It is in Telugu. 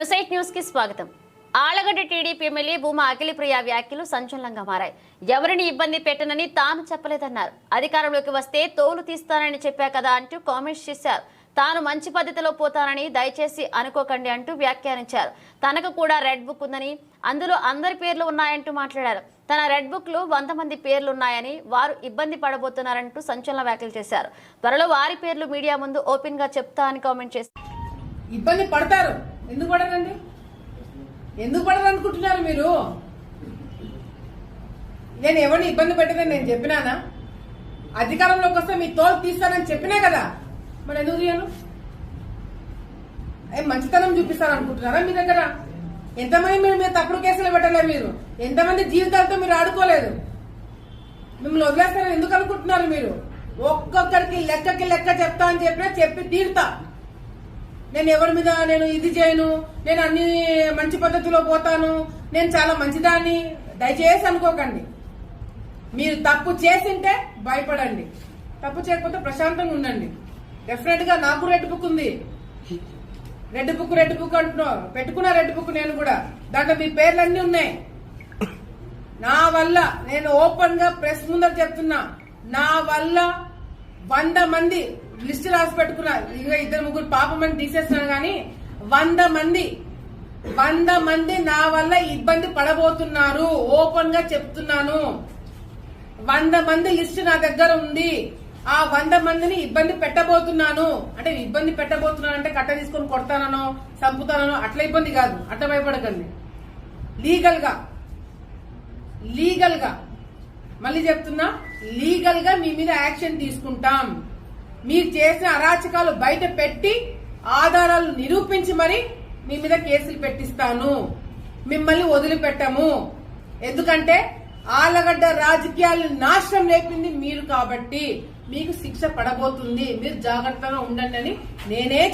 సొసైట్ న్యూస్కి స్వాగతం. ఆలగడ్డ టీడీపీ ఎమ్మెల్యే భూమా అఖిలప్రియ వ్యాఖ్యలు సంచలనంగా మారాయి. ఎవరిని ఇబ్బంది పెట్టనని తాను చెప్పలేదన్నారు. అధికారంలోకి వస్తే తోలు తీస్తానని చెప్పా కదా అంటూ కామెంట్స్ చేశారు. తాను మంచి పద్ధతిలో పోతానని దయచేసి అనుకోకండి అంటూ వ్యాఖ్యానించారు. తనకు కూడా రెడ్ బుక్ ఉందని అందులో అందరి పేర్లు ఉన్నాయంటూ మాట్లాడారు. తన రెడ్ బుక్లో వంద మంది పేర్లు ఉన్నాయని వారు ఇబ్బంది పడబోతున్నారంటూ సంచలన వ్యాఖ్యలు చేశారు. త్వరలో వారి పేర్లు మీడియా ముందు ఓపెన్గా చెప్తా అని కామెంట్ చేశారు. ఇబ్బంది పడతారు. ఎందుకు పడదండి? ఎందుకు పడదు అనుకుంటున్నారు మీరు? నేను ఎవరిని ఇబ్బంది పెట్టదని నేను చెప్పినానా? అధికారంలోకి వస్తే మీ తోలు తీస్తానని చెప్పినా కదా? మరి ఎందుకు తీయను? ఏ మంచితనం చూపిస్తారు అనుకుంటున్నారా మీ దగ్గర? ఎంతమంది మీరు మీరు తప్పుడు కేసులు పెట్టలే మీరు? ఎంతమంది జీవితాలతో మీరు ఆడుకోలేదు? మిమ్మల్ని వదిలేస్తారని ఎందుకు అనుకుంటున్నారు మీరు? ఒక్కొక్కరికి లెక్కకి లెక్క చెప్తా అని చెప్పినా చెప్పి తీరుతా. నేను ఎవరి మీద నేను ఇది చేయను నేను అన్ని మంచి పద్ధతిలో పోతాను నేను చాలా మంచిదాన్ని దయచేసి అనుకోకండి. మీరు తప్పు చేసింటే భయపడండి. తప్పు చేయకపోతే ప్రశాంతంగా ఉండండి. డెఫినెట్గా నాకు రెడ్ బుక్ ఉంది. రెడ్ బుక్ రెడ్ బుక్ అంటున్నావు పెట్టుకున్న రెడ్ బుక్ నేను కూడా. దాంట్లో మీ పేర్లన్నీ ఉన్నాయి. నా వల్ల నేను ఓపెన్గా ప్రెస్ ముందర చెప్తున్నా. నా వల్ల వంద మంది లిస్ట్ రాసి పెట్టుకున్నా. ఇక ఇద్దరు ముగ్గురు పాపమని తీసేస్తున్నాను కానీ వంద మంది వంద మంది నా వల్ల ఇబ్బంది పడబోతున్నారు. ఓపెన్గా చెప్తున్నాను. వంద మంది లిస్ట్ నా దగ్గర ఉంది. ఆ వంద మందిని ఇబ్బంది పెట్టబోతున్నాను. అంటే ఇబ్బంది పెట్టబోతున్నాను అంటే కట్ట తీసుకొని కొడతానో చంపుతానో అట్లా ఇబ్బంది కాదు. అట్లా భయపడకండి. లీగల్గా లీగల్గా మళ్ళీ చెప్తున్నా లీగల్గా మీ మీద యాక్షన్ తీసుకుంటాం. మీరు చేసిన అరాచకాలు బయట పెట్టి ఆధారాలు నిరూపించి మరి మీ మీద కేసులు పెట్టిస్తాను. మిమ్మల్ని వదిలిపెట్టము. ఎందుకంటే ఆలగడ్డ రాజకీయాలు నాశనం లేపింది మీరు కాబట్టి మీకు శిక్ష పడబోతుంది. మీరు జాగ్రత్తగా ఉండండి అని నేనే